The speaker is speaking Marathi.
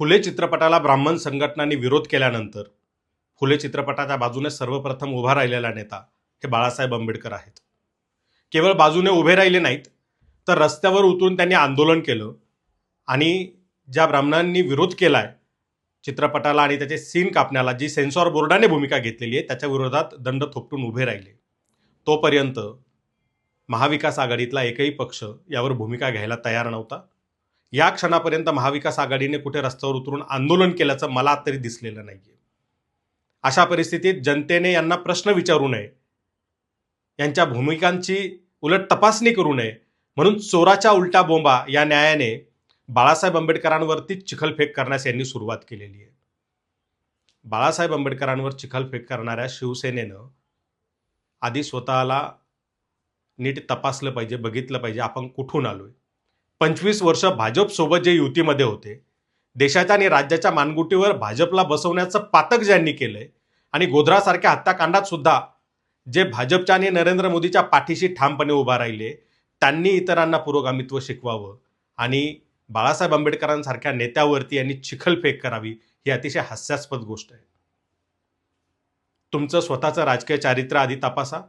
फुले चित्रपटाला ब्राह्मण संघटनांनी विरोध केल्यानंतर फुले चित्रपटाच्या बाजूने सर्वप्रथम उभा राहिलेला नेता हे बाळासाहेब आंबेडकर आहेत. केवळ बाजूने उभे राहिले नाहीत तर रस्त्यावर उतरून त्यांनी आंदोलन केलं आणि ज्या ब्राह्मणांनी विरोध केला आहे चित्रपटाला आणि त्याचे सीन कापण्याला जी सेन्सॉर बोर्डाने भूमिका घेतलेली आहे त्याच्या विरोधात दंड थोपटून उभे राहिले. तोपर्यंत महाविकास आघाडीतला एकही पक्ष यावर भूमिका घ्यायला तयार नव्हता. या क्षणापर्यंत महाविकास आघाडीने कुठे रस्त्यावर उतरून आंदोलन केल्याचं मला तरी दिसलेलं नाहीये. अशा परिस्थितीत जनतेने यांना प्रश्न विचारू नये. यांच्या भूमिकांची उलट तपासणी करू नये. म्हणून चोराच्या उलटा बोंबा या न्यायाने बाळासाहेब आंबेडकरांवरती चिखलफेक करण्यास यांनी सुरुवात केलेली आहे. बाळासाहेब आंबेडकरांवर चिखलफेक करणाऱ्या शिवसेनेनं आधी स्वतःला नीट तपासलं पाहिजे बघितलं पाहिजे. आपण कुठून आलोय? पंचवीस वर्ष भाजपसोबत जे युतीमध्ये होते देशाच्या आणि राज्याच्या मानगुटीवर भाजपला बसवण्याचं पातक ज्यांनी केलंय आणि गोधरासारख्या हत्याकांडात सुद्धा जे भाजपच्या आणि नरेंद्र मोदीच्या पाठीशी ठामपणे उभा राहिले त्यांनी इतरांना पुरोगामित्व शिकवावं आणि बाळासाहेब आंबेडकरांसारख्या नेत्यावरती यांनी चिखलफेक करावी ही अतिशय हास्यास्पद गोष्ट आहे. तुमचं स्वतःचं राजकीय चारित्र्य आधी तपासा.